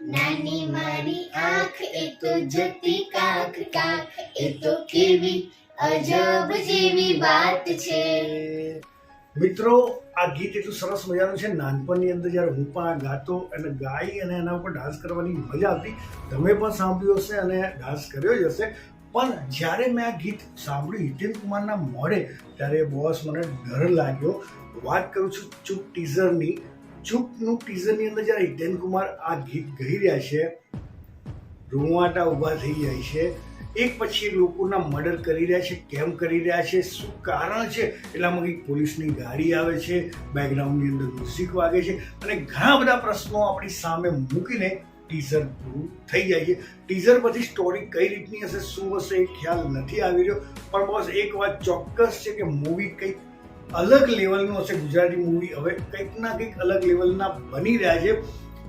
નાની મારી આંખ, એ તો જતી કાંખ કાંખ એ તો કેવી અજબ જેવી વાત છે. મિત્રો, આ ગીત એટલું સરસ મજાનું છે. નાનપણની અંદર જ્યારે હું પણ આ ગાતો અને ગાઈ અને એના ઉપર ડાન્સ કરવાની મજા આવતી, તમે પણ સાંભળ્યું હશે અને ડાન્સ કર્યો જ હશે. પણ જ્યારે મેં આ ગીત સાંભળ્યું, હિતેન કુમારના મોડે ત્યારે બોસ મને ડર લાગ્યો. વાત કરું છું ચૂપ ટીઝરની ચૂપનું ટીઝરની અંદર જ્યારે હિતેન કુમાર આ ગીત ગાઈ રહ્યા છે, રૂવાટા ઊભા થઈ જાય છે, એક પછી લોકોના મર્ડર કરી રહ્યા છે, કેમ કરી રહ્યા છે, શું કારણ છે, એટલામાં કંઈક પોલીસની ગાડી આવે છે બેકગ્રાઉન્ડની અંદર મ્યુઝિક વાગે છે, અને ઘણા બધા પ્રશ્નો આપણી સામે મૂકીને ટીઝર પૂરું થઈ જાય છે. ટીઝર પછી સ્ટોરી કઈ રીતની હશે, શું હશે એ ખ્યાલ નથી આવી રહ્યો, પણ બસ એક વાત ચોક્કસ છે કે મૂવી કંઈક અલગ લેવલનું હશે ગુજરાતી મૂવી હવે કંઈક ના કંઈક અલગ લેવલના બની રહ્યા છે.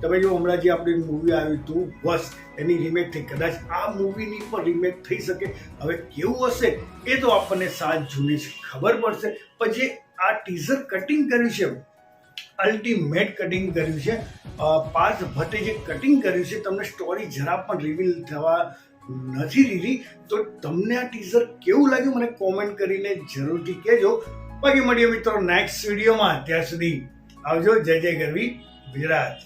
તમે જો હમણાં જે આપણે મૂવી આવ્યું હતું બસ એની રિમેક થઈ. કદાચ આ મૂવીની પણ રિમેક થઈ શકે. હવે કેવું હશે એ તો આપણને સાત જૂની ખબર પડશે. પણ જે આ ટીઝર કટિંગ કર્યું છે અલ્ટિમેટ કટિંગ કર્યું છે પાર્થ ભટ્ટે જે કટિંગ કર્યું છે, તમને સ્ટોરી જરા પણ રિવીલ થવા નથી દીધી. તો તમને આ ટીઝર કેવું લાગ્યું? મને કોમેન્ટ કરીને જરૂરથી કહેજો. બાકી મળીએ મિત્રો નેક્સ્ટ વિડીયોમાં ત્યાં સુધી આવજો. જય જય ગરવી. ગુજરાત.